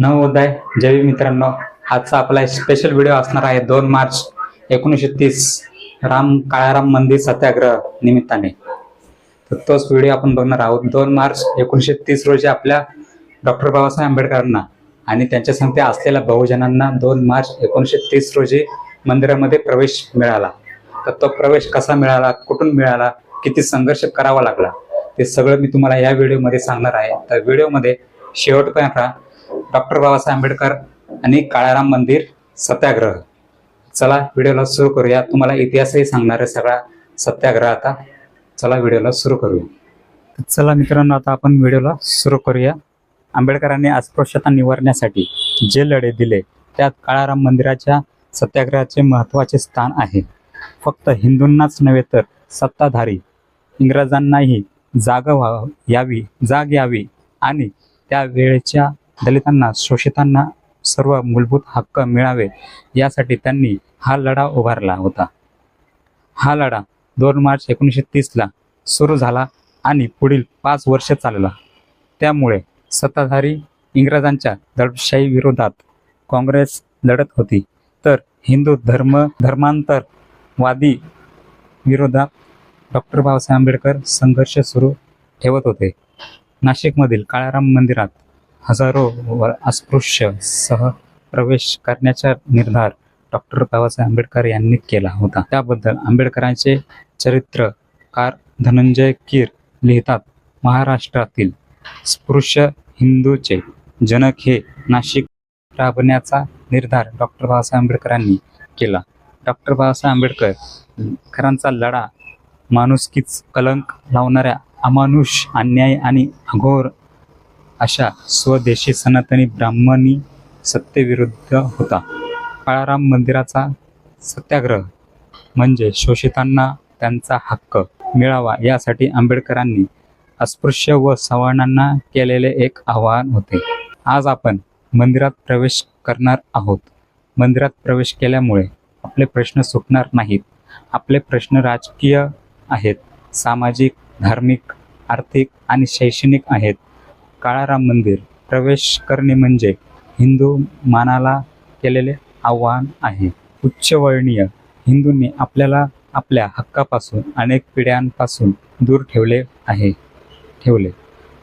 नवोदय. जय मित्रांनो आजचा आपला स्पेशल व्हिडिओ असणार आहे दोन मार्च एकोणीसशे तीस. राम काळाराम मंदिर सत्याग्रह निमित्ताने. तर तोच व्हिडिओ आपण बघणार आहोत. दोन मार्च एकोणीसशे तीस रोजी आपल्या डॉक्टर बाबासाहेब आंबेडकरांना आणि त्यांच्या संगते असलेल्या बहुजनांना दोन मार्च एकोणीसशे तीस रोजी मंदिरामध्ये प्रवेश मिळाला. तर तो प्रवेश कसा मिळाला कुठून मिळाला किती संघर्ष करावा लागला ते सगळं मी तुम्हाला या व्हिडिओमध्ये सांगणार आहे. तर व्हिडिओमध्ये शेवटपर्यंत राहा. डॉक्टर बाबासाहेब आंबेडकर आणि काळाराम मंदिर सत्याग्रह. चला व्हिडिओला सुरू करूया. तुम्हाला इतिहासही सांगणार आहे सगळा सत्याग्रह आता. चला व्हिडिओला सुरू करूया. चला मित्रांनो आता आपण व्हिडिओला सुरू करूया. आंबेडकरांनी अस्पृश्यता निवारण्यासाठी जे लढे दिले त्यात काळाराम मंदिराच्या सत्याग्रहाचे महत्त्वाचे स्थान आहे. फक्त हिंदूंनाच नव्हे तर सत्ताधारी इंग्रजांनाही जाग व्हा यावी जाग यावी आणि त्या वेळेच्या दलितांना शोषितांना सर्व मूलभूत हक्क मिळावे यासाठी त्यांनी हा लढा उभारला होता. हा लढा दोन मार्च एकोणीसशे तीसला सुरू झाला आणि पुढील पाच वर्ष चालला. त्यामुळे सत्ताधारी इंग्रजांच्या दडपशाही विरोधात काँग्रेस लढत होती. तर हिंदू धर्म धर्मांतरवादी विरोधात डॉक्टर बाबासाहेब आंबेडकर संघर्ष सुरू ठेवत होते. नाशिकमधील काळाराम मंदिरात हजारो व अस्पृश्य सह प्रवेश करण्याचा निर्धार डॉक्टर बाबासाहेब आंबेडकर यांनी केला होता. त्याबद्दल आंबेडकरांचे चरित्रकार धनंजय कीर लिहितात महाराष्ट्रातील स्पृश्य हिंदूचे जनक हे नाशिक राबण्याचा निर्धार डॉक्टर बाबासाहेब आंबेडकरांनी केला. डॉक्टर बाबासाहेब आंबेडकर खरांचा लढा माणुसकीच कलंक लावणाऱ्या अमानुष अन्याय आणि अघोर अशा स्वदेशी सनातनी ब्राह्मणी सत्तेविरुद्ध होता. काळाराम मंदिराचा सत्याग्रह म्हणजे शोषितांना त्यांचा हक्क मिळावा यासाठी आंबेडकरांनी अस्पृश्य व सवर्णांना केलेले एक आवाहन होते. आज आपण मंदिरात प्रवेश करणार आहोत. मंदिरात प्रवेश केल्यामुळे आपले प्रश्न सुटणार नाहीत. आपले प्रश्न राजकीय आहेत सामाजिक धार्मिक आर्थिक आणि शैक्षणिक आहेत. काळाराम मंदिर प्रवेश करणे म्हणजे हिंदू मानाला केलेले आव्हान आहे. उच्चवर्णीय हिंदूंनी आपल्याला आपल्या हक्कापासून अनेक पिढ्यांपासून दूर ठेवले आहे. ठेवले.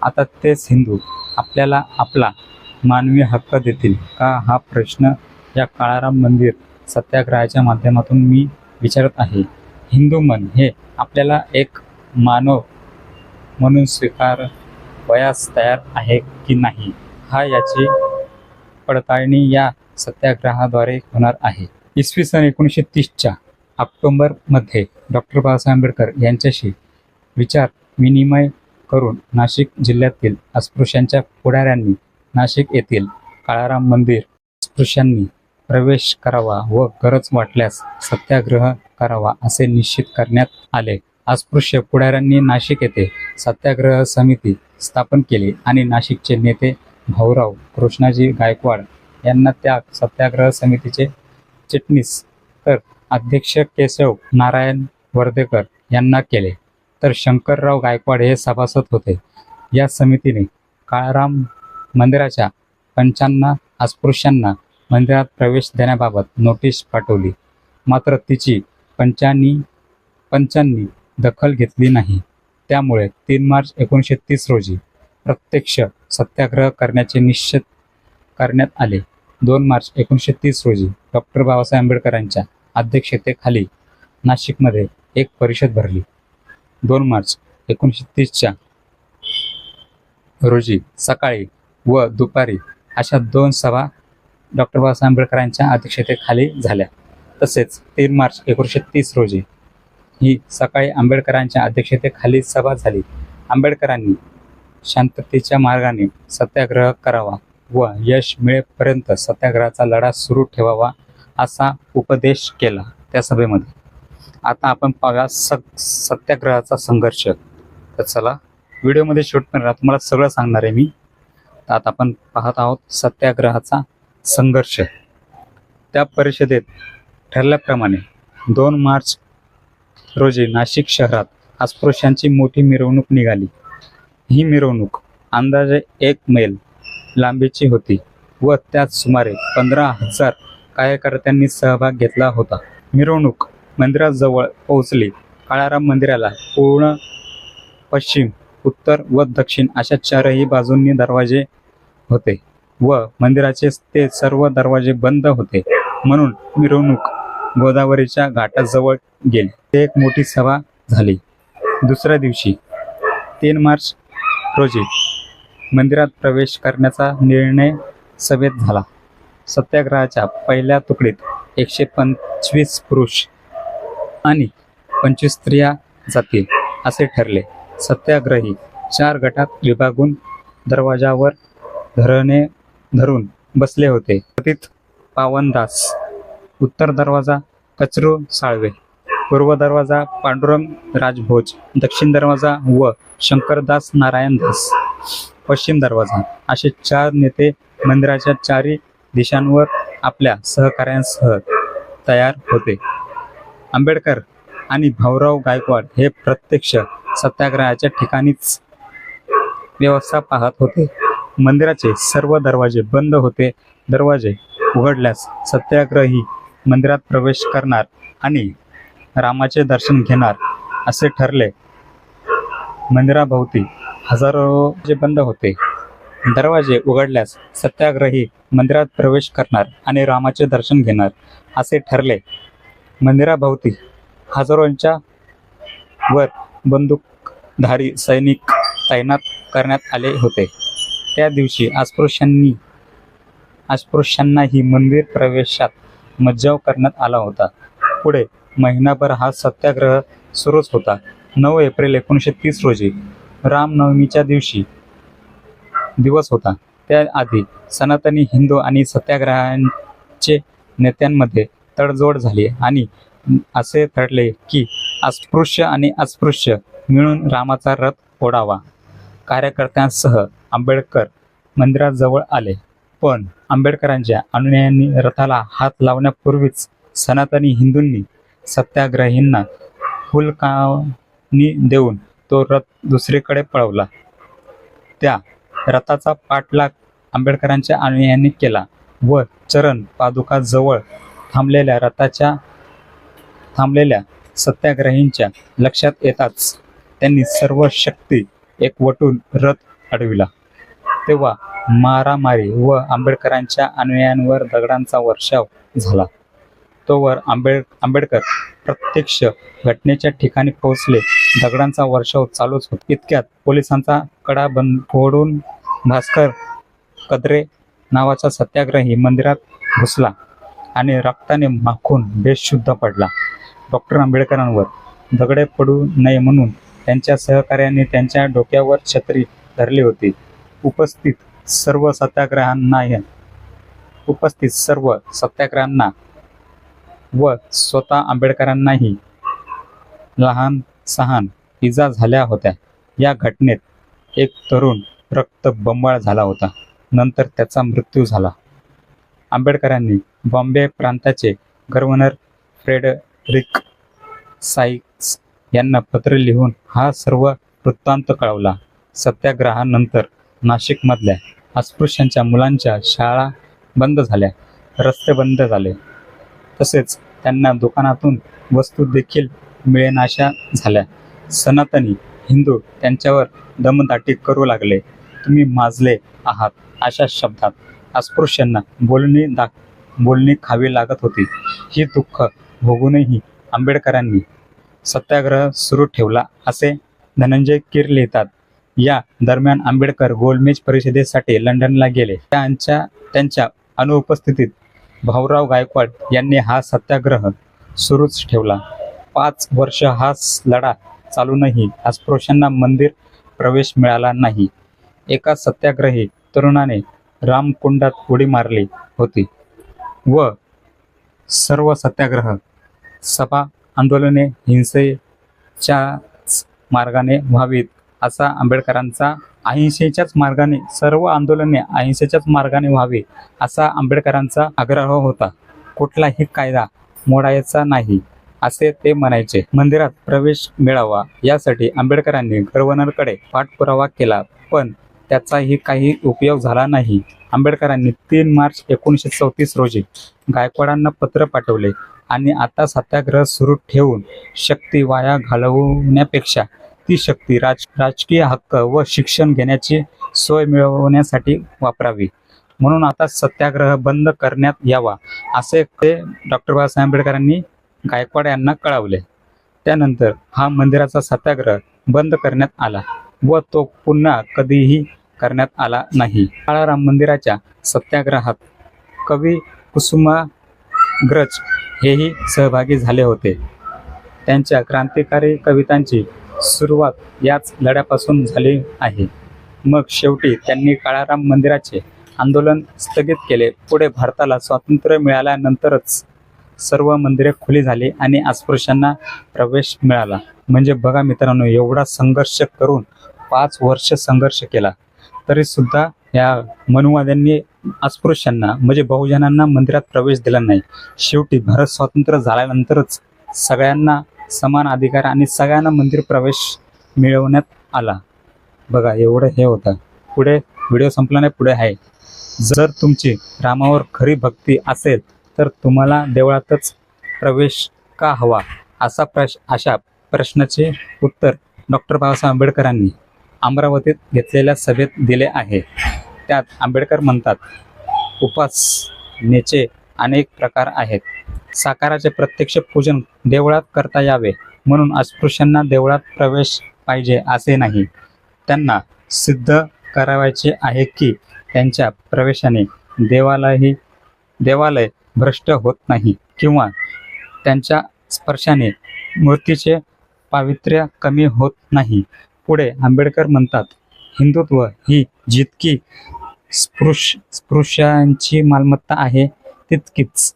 आता तेच हिंदू आपल्याला आपला मानवी हक्क देतील का हा प्रश्न या काळाराम मंदिर सत्याग्रहाच्या माध्यमातून मी विचारत आहे. हिंदू मन हे आपल्याला एक मानव म्हणून स्वीकार वयास तयार आहे की नाही हा याची पडताळणी या सत्याग्रहाद्वारे होणार आहे. इसवी सन एकोणीसशे तीसच्या ऑक्टोंबरमध्ये डॉक्टर बाबासाहेब आंबेडकर यांच्याशी विचार विनिमय करून नाशिक जिल्ह्यातील अस्पृश्यांच्या पुढाऱ्यांनी नाशिक येथील काळाराम मंदिर अस्पृश्यांनी प्रवेश करावा व गरज वाटल्यास सत्याग्रह करावा असे निश्चित करण्यात आले. अस्पृश्य पुढाऱ्यांनी नाशिक येथे सत्याग्रह समिती स्थापन केली आणि नाशिकचे नेते भाऊराव कृष्णाजी गायकवाड यांना त्या सत्याग्रह समितीचे चिटणीस तर अध्यक्ष केशव नारायण वर्धेकर यांना केले. तर शंकरराव गायकवाड हे सभासद होते. या समितीने काळाराम मंदिराच्या पंचांना अस्पृश्यांना मंदिरात प्रवेश देण्याबाबत नोटीस पाठवली. मात्र तिची पंचांनी पंचांनी दखल घेतली नाही. त्यामुळे तीन मार्च एकोणीसशे तीस रोजी प्रत्यक्ष सत्याग्रह करण्याचे निश्चित करण्यात आले. दोन मार्च एकोणीसशे तीस रोजी डॉक्टर बाबासाहेब आंबेडकरांच्या अध्यक्षतेखाली नाशिकमध्ये एक परिषद भरली. दोन मार्च एकोणीसशे तीसच्या रोजी सकाळी व दुपारी अशा दोन सभा डॉक्टर बाबासाहेब आंबेडकरांच्या अध्यक्षतेखाली झाल्या. तसेच तीन मार्च एकोणीसशे तीस रोजी ही सकाळी आंबेडकरांच्या अध्यक्षतेखाली सभा झाली. आंबेडकरांनी शांततेच्या मार्गाने सत्याग्रह करावा व यश मिळेपर्यंत सत्याग्रहाचा लढा सुरू ठेवावा असा उपदेश केला त्या सभेमध्ये. आता आपण पाहूया स सत्याग्रहाचा संघर्ष. तर चला व्हिडिओमध्ये शूट तुम्हाला सगळं सांगणार आहे मी. तर आता आपण पाहत आहोत सत्याग्रहाचा संघर्ष. त्या परिषदेत ठरल्याप्रमाणे दोन मार्च रोजी नाशिक शहरात अस्पृश्यांची मोठी मिरवणूक निघाली. ही मिरवणूक अंदाजे एक मैल लांबीची होती व त्यात सुमारे पंधरा हजार कार्यकर्त्यांनी सहभाग घेतला होता. मिरवणूक मंदिराजवळ पोहोचली. काळाराम मंदिराला पूर्ण पश्चिम उत्तर व दक्षिण अशा चारही बाजूंनी दरवाजे होते व मंदिराचे ते सर्व दरवाजे बंद होते म्हणून मिरवणूक गोदावरीच्या घाटाजवळ गेली. ते एक मोठी सभा झाली. दुसऱ्या दिवशी तीन मार्च रोजी मंदिरात प्रवेश करण्याचा निर्णय सभेत झाला. सत्याग्रहाच्या पहिल्या तुकडीत एकशे पंचवीस पुरुष आणि पंचवीस स्त्रिया जातील असे ठरले. सत्याग्रही चार गटात विभागून दरवाजावर धरणे धरून बसले होते. तीत पावनदास उत्तर दरवाजा कचरू साळवे पूर्व दरवाजा पांडुरंग राजभोज दक्षिण दरवाजा व शंकरदास नारायण दास पश्चिम दरवाजा असे चार नेते मंदिराच्या चारी दिशांवर आपल्या सहकाऱ्यांसह तयार होते. आंबेडकर आणि भाऊराव गायकवाड हे प्रत्यक्ष सत्याग्रहाच्या ठिकाणीच व्यवस्था पाहत होते. मंदिराचे सर्व दरवाजे बंद होते. दरवाजे उघडल्यास सत्याग्रही मंदिरात प्रवेश करणार आणि रामाचे दर्शन घेणार असे ठरले. मंदिराभोवती हजारो जे बंद होते. दरवाजे उघडल्यास सत्याग्रही मंदिरात प्रवेश करणार आणि रामाचे दर्शन घेणार असे ठरले. मंदिराभोवती हजारोंच्या वर बंदूकधारी सैनिक तैनात करण्यात आले होते. त्या दिवशी अस्पृश्यांनी अस्पृश्यांनाही मंदिर प्रवेशात मज्जाव करण्यात आला होता. पुढे महिनाभर हा सत्याग्रह सुरूच होता. नऊ एप्रिल एकोणीसशे तीस रोजी रामनवमीच्या दिवशी दिवस होता. त्याआधी सनातनी हिंदू आणि सत्याग्रहांचे नेत्यांमध्ये तडजोड झाली आणि असे ठरले की अस्पृश्य आणि अस्पृश्य मिळून रामाचा रथ ओढावा. कार्यकर्त्यांसह आंबेडकर मंदिराजवळ आले. पण आंबेडकरांच्या अनुयायांनी रथाला हात लावण्यापूर्वीच सनातनी हिंदूंनी सत्याग्रहींना फुलकावणी देऊन तो रथ दुसरीकडे पळवला. त्या रथाचा पाठलाग आंबेडकरांच्या अनुयायांनी केला व चरण पादुका जवळ थांबलेल्या रथाच्या थांबलेल्या सत्याग्रहींच्या लक्षात येताच त्यांनी सर्व शक्ती एकवटून रथ अडविला. तेव्हा मारामारी व आंबेडकरांच्या अनुयायांवर दगडांचा वर्षाव झाला. तोवर आंबेड आंबेडकर प्रत्यक्ष घटनेच्या ठिकाणी पोहोचले. दगडांचा वर्षाव चालूच होता. इतक्यात पोलिसांचा कडा बंद फोडून भास्कर कदरे नावाचा सत्याग्रही मंदिरात घुसला आणि रक्ताने माखून बेशुद्ध पडला. डॉक्टर आंबेडकरांवर दगडे पडू नये म्हणून त्यांच्या सहकार्याने त्यांच्या डोक्यावर छत्री धरली होती. उपस्थित सर्व सत्याग्रहांना उपस्थित सर्व सत्याग्रहांना व स्वतः आंबेडकरांनाही लहान सहान इजा झाल्या होत्या. या घटनेत एक तरुण रक्त बंबाळ झाला होता. नंतर त्याचा मृत्यू झाला. आंबेडकरांनी बॉम्बे प्रांताचे गव्हर्नर फ्रेडरिक साईक्स यांना पत्र लिहून हा सर्व वृत्तांत कळवला. सत्याग्रहानंतर नाशिकमधल्या अस्पृश्यांच्या मुलांच्या शाळा बंद झाल्या. रस्ते बंद झाले. तसेच त्यांना दुकानातून वस्तू देखील मिळेनाशा झाल्या. सनातनी हिंदू त्यांच्यावर दमदाटी करू लागले. तुम्ही माजले आहात अशा शब्दात अस्पृश्यांना बोलणी दाख बोलणी खावी लागत होती. ही दुःख भोगूनही आंबेडकरांनी सत्याग्रह सुरू ठेवला असे धनंजय कीर लिहितात. या दरम्यान आंबेडकर गोलमेज परिषदेसाठी लंडनला गेले. त्यांच्या त्यांच्या अनुपस्थितीत भाऊराव गायकवाड यांनी हा सत्याग्रह सुरूच ठेवला. पाच वर्ष हा लढा चालूनही अस्पृश्यांना मंदिर प्रवेश मिळाला नाही. एका सत्याग्रही तरुणाने रामकुंडात उडी मारली होती व सर्व सत्याग्रह सभा आंदोलने हिंसेच्याच मार्गाने व्हावीत असा आंबेडकरांचा अहिंसेच्याच मार्गाने सर्व आंदोलने अहिंसेच्याच मार्गाने व्हावी असा आंबेडकरांचा आग्रह होता. कुठलाही कायदा मोडायचा नाही असे ते म्हणायचे. मंदिरात प्रवेश मिळावा यासाठी आंबेडकरांनी गव्हर्नरकडे पाठपुरावा केला पण त्याचाही काही उपयोग झाला नाही. आंबेडकरांनी तीन मार्च एकोणीसशे चौतीस रोजी गायकवाडांना पत्र पाठवले आणि आता सत्याग्रह सुरू ठेवून शक्ती वाया घालवण्यापेक्षा शक्ती राज राजकीय हक्क व शिक्षण घेण्याची सोय मिळवण्यासाठी वापरावी. म्हणून आता सत्याग्रह बंद करण्यात यावा असे ते डॉक्टर बाबासाहेब आंबेडकरांनी गायकवाड यांना कळवले. त्यानंतर हा मंदिराचा सत्याग्रह बंद करण्यात आला व तो पुन्हा कधीही करण्यात आला नाही. काळाराम मंदिराच्या सत्याग्रहात कवी कुसुमाग्रज हेही सहभागी झाले होते. त्यांच्या क्रांतिकारी कवितांची सुरुवात याच लढ्यापासून झाली आहे. मग शेवटी त्यांनी काळाराम मंदिराचे आंदोलन स्थगित केले. पुढे भारताला स्वातंत्र्य मिळाल्यानंतरच सर्व मंदिरे खुली झाली आणि अस्पृश्यांना प्रवेश मिळाला. म्हणजे बघा मित्रांनो एवढा संघर्ष करून पाच वर्ष संघर्ष केला. तरी सुद्धा या मनुवाद्यांनी अस्पृश्यांना म्हणजे बहुजनांना मंदिरात प्रवेश दिला नाही. शेवटी भारत स्वातंत्र्य झाल्यानंतरच सगळ्यांना समान अधिकार आणि सगळ्यांना मंदिर प्रवेश मिळवण्यात आला. बघा एवढं हे होतं. पुढे व्हिडिओ संपला नाही पुढे आहे. जर तुमची रामावर खरी भक्ती असेल तर तुम्हाला देवळातच प्रवेश का हवा? असा प्रश अशा प्रश्नाचे उत्तर डॉक्टर बाबासाहेब आंबेडकरांनी अमरावतीत घेतलेल्या सभेत दिले आहे. त्यात आंबेडकर म्हणतात उपासनेचे अनेक प्रकार आहेत. साकाराचे प्रत्यक्ष पूजन देवळात करता यावे म्हणून अस्पृश्यांना देवळात प्रवेश पाहिजे असे नाही. त्यांना सिद्ध करावायचे आहे की त्यांच्या प्रवेशाने देवालाही देवालय भ्रष्ट होत नाही किंवा त्यांच्या स्पर्शाने मूर्तीचे पावित्र्य कमी होत नाही. पुढे आंबेडकर म्हणतात हिंदुत्व ही जितकी स्पृश स्पृश्यांची मालमत्ता आहे तितकीच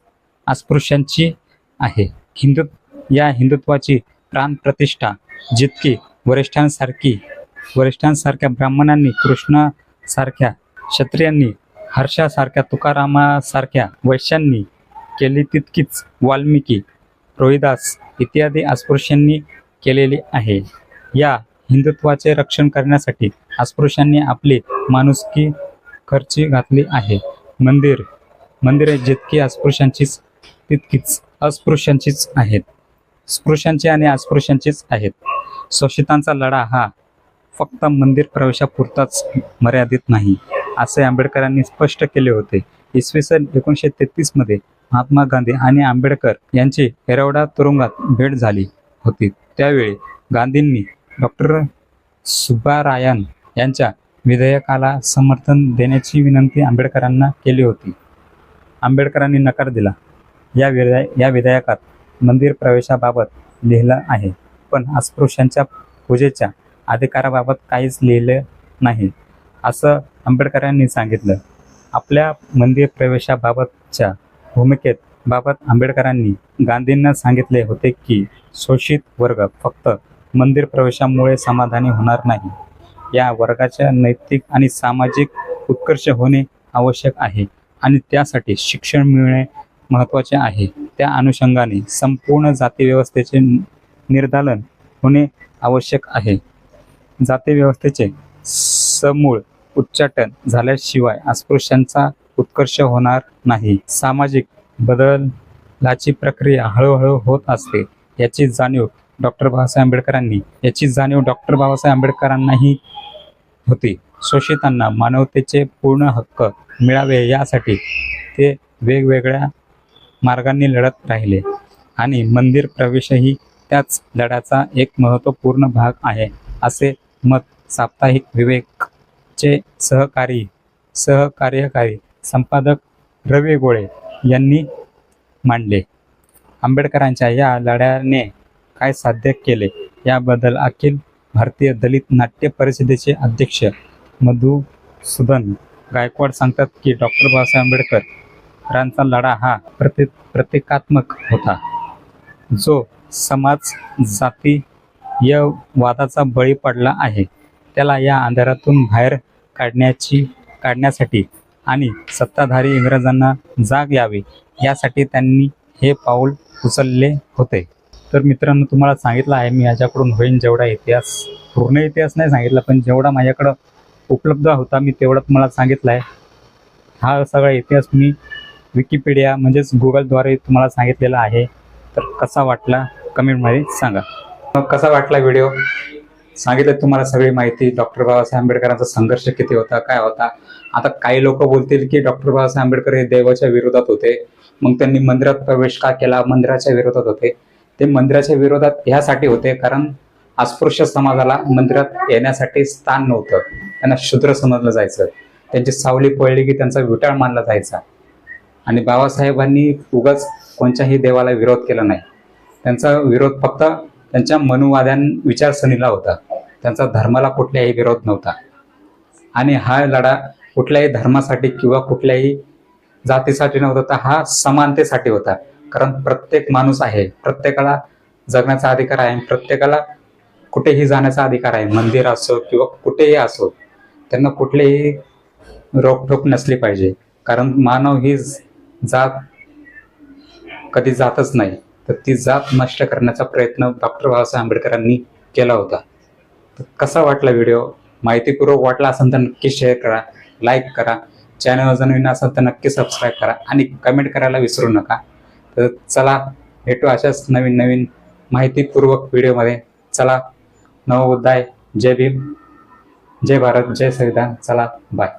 अस्पृश्यांची आहे. हिंदू या हिंदुत्वाची प्राणप्रतिष्ठा जितकी वरिष्ठांसारखी वरिष्ठांसारख्या ब्राह्मणांनी कृष्णासारख्या क्षत्रियांनी हर्षासारख्या तुकारामासारख्या वैश्यांनी केली तितकीच वाल्मिकी. रोहिदास इत्यादी अस्पृश्यांनी केलेली आहे. या हिंदुत्वाचे रक्षण करण्यासाठी अस्पृश्यांनी आपली माणुसकी खर्ची घातली आहे. मंदिर मंदिरे जितकी अस्पृश्यांचीच तितकीच अस्पृश्यांचीच आहेत. स्पृश्यांची आणि अस्पृश्यांचीच आहेत. शोषितांचा लढा हा फक्त मंदिर प्रवेशापुरताच मर्यादित नाही असे आंबेडकरांनी स्पष्ट केले होते. इसवी सन एकोणीसशे तेहतीसमध्ये महात्मा गांधी आणि आंबेडकर यांची एरवडा तुरुंगात भेट झाली होती. त्यावेळी गांधींनी डॉक्टर सुब्बारायन यांच्या विधेयकाला समर्थन देण्याची विनंती आंबेडकरांना केली होती. आंबेडकरांनी नकार दिला. या विधेय या विधेयकात मंदिर प्रवेशाबाबत लिहिलं आहे. पण अस्पृश्यांच्या पूजेच्या अधिकाराबाबत काहीच लिहिलं नाही असं आंबेडकरांनी सांगितलं. आपल्या मंदिर प्रवेशाबाबतच्या भूमिकेत बाबत आंबेडकरांनी गांधींना सांगितले होते की शोषित वर्ग फक्त मंदिर प्रवेशामुळे समाधानी होणार नाही. या वर्गाच्या नैतिक आणि सामाजिक उत्कर्ष होणे आवश्यक आहे आणि त्यासाठी शिक्षण मिळणे महत्त्वाचे आहे. त्या अनुषंगाने संपूर्ण जाती व्यवस्थेचे होणे आवश्यक आहे. जाती व्यवस्थेचे समूळ उच्चाटन झाल्याशिवाय अस्पृश्यांचा उत्कर्ष होणार नाही. सामाजिक बदलाची प्रक्रिया हळूहळू होत असते. याची जाणीव डॉक्टर बाबासाहेब आंबेडकरांनी याची जाणीव डॉक्टर बाबासाहेब आंबेडकरांनाही होती. शोषितांना मानवतेचे पूर्ण हक्क मिळावे यासाठी ते वेगवेगळ्या मार्गांनी लढत राहिले. आणि मंदिर प्रवेशही त्याच लढ्याचा एक महत्त्वपूर्ण भाग आहे असे मत साप्ताहिक विवेकचे सहकारी सहकार्यकारी संपादक रवी गोळे यांनी मांडले. आंबेडकरांच्या या लढ्याने काय साध्य केले याबद्दल अखिल भारतीय दलित नाट्य परिषदेचे अध्यक्ष मधुसूदन गायकवाड सांगतात की डॉक्टर बाबासाहेब आंबेडकर आंबेडकरांचा लढा हा प्रति प्रतिकात्मक होता. जो समाज जातीय वादाचा बळी पडला आहे त्याला या अंधारातून बाहेर काढण्याची काढण्यासाठी आणि सत्ताधारी इंग्रजांना जाग यावी यासाठी त्यांनी हे पाऊल उचलले होते. तर मित्रांनो तुम्हाला सांगितलं आहे मी याच्याकडून होईन जेवढा इतिहास पूर्ण इतिहास नाही सांगितला पण जेवढा माझ्याकडं उपलब्ध होता मी तेवढा तुम्हाला सांगितलं आहे. हा सगळा इतिहास मी विकिपीडिया म्हणजेच गुगलद्वारे तुम्हाला सांगितलेलं आहे. तर कसा वाटला कमेंटमध्ये सांगा. मग कसा वाटला व्हिडिओ? सांगितलं तुम्हाला सगळी माहिती. डॉक्टर बाबासाहेब आंबेडकरांचा संघर्ष किती होता काय होता? आता काही लोक बोलतील की डॉक्टर बाबासाहेब आंबेडकर हे देवाच्या विरोधात होते. मग त्यांनी मंदिरात प्रवेश का केला? मंदिराच्या विरोधात होते. ते मंदिराच्या विरोधात ह्यासाठी होते कारण अस्पृश्य समाजाला मंदिरात येण्यासाठी स्थान नव्हतं. त्यांना शूद्र समजलं जायचं. त्यांची सावली पळली की त्यांचा विटाळ मानला जायचा. आणि बाबासाहेबांनी उगाच कोणत्याही देवाला विरोध केला नाही. त्यांचा विरोध फक्त त्यांच्या मनुवाद्यां विचारसरणीला होता. त्यांचा धर्माला कुठल्याही विरोध नव्हता. आणि हा लढा कुठल्याही धर्मासाठी किंवा कुठल्याही जातीसाठी नव्हता तर हा समानतेसाठी होता. कारण प्रत्येक माणूस आहे प्रत्येकाला जगण्याचा अधिकार आहे प्रत्येकाला कुठेही जाण्याचा अधिकार आहे. मंदिर असो किंवा कुठेही असो त्यांना कुठलीही रोकठोक नसली पाहिजे. कारण मानव ही जात कधी जातच नाही तर ती जात नष्ट करण्याचा प्रयत्न डॉक्टर बाबासाहेब आंबेडकरांनी केला होता. तर कसा वाटला व्हिडिओ? माहितीपूर्वक वाटला असेल तर नक्की शेअर करा लाईक करा चॅनल नवीन असेल तर नक्की सबस्क्राईब करा आणि कमेंट करायला विसरू नका. तर चला भेटू अशाच नवीन नवीन माहितीपूर्वक व्हिडिओमध्ये चला नवोदाय जय भीम जय भारत जय संविधान. चला बाय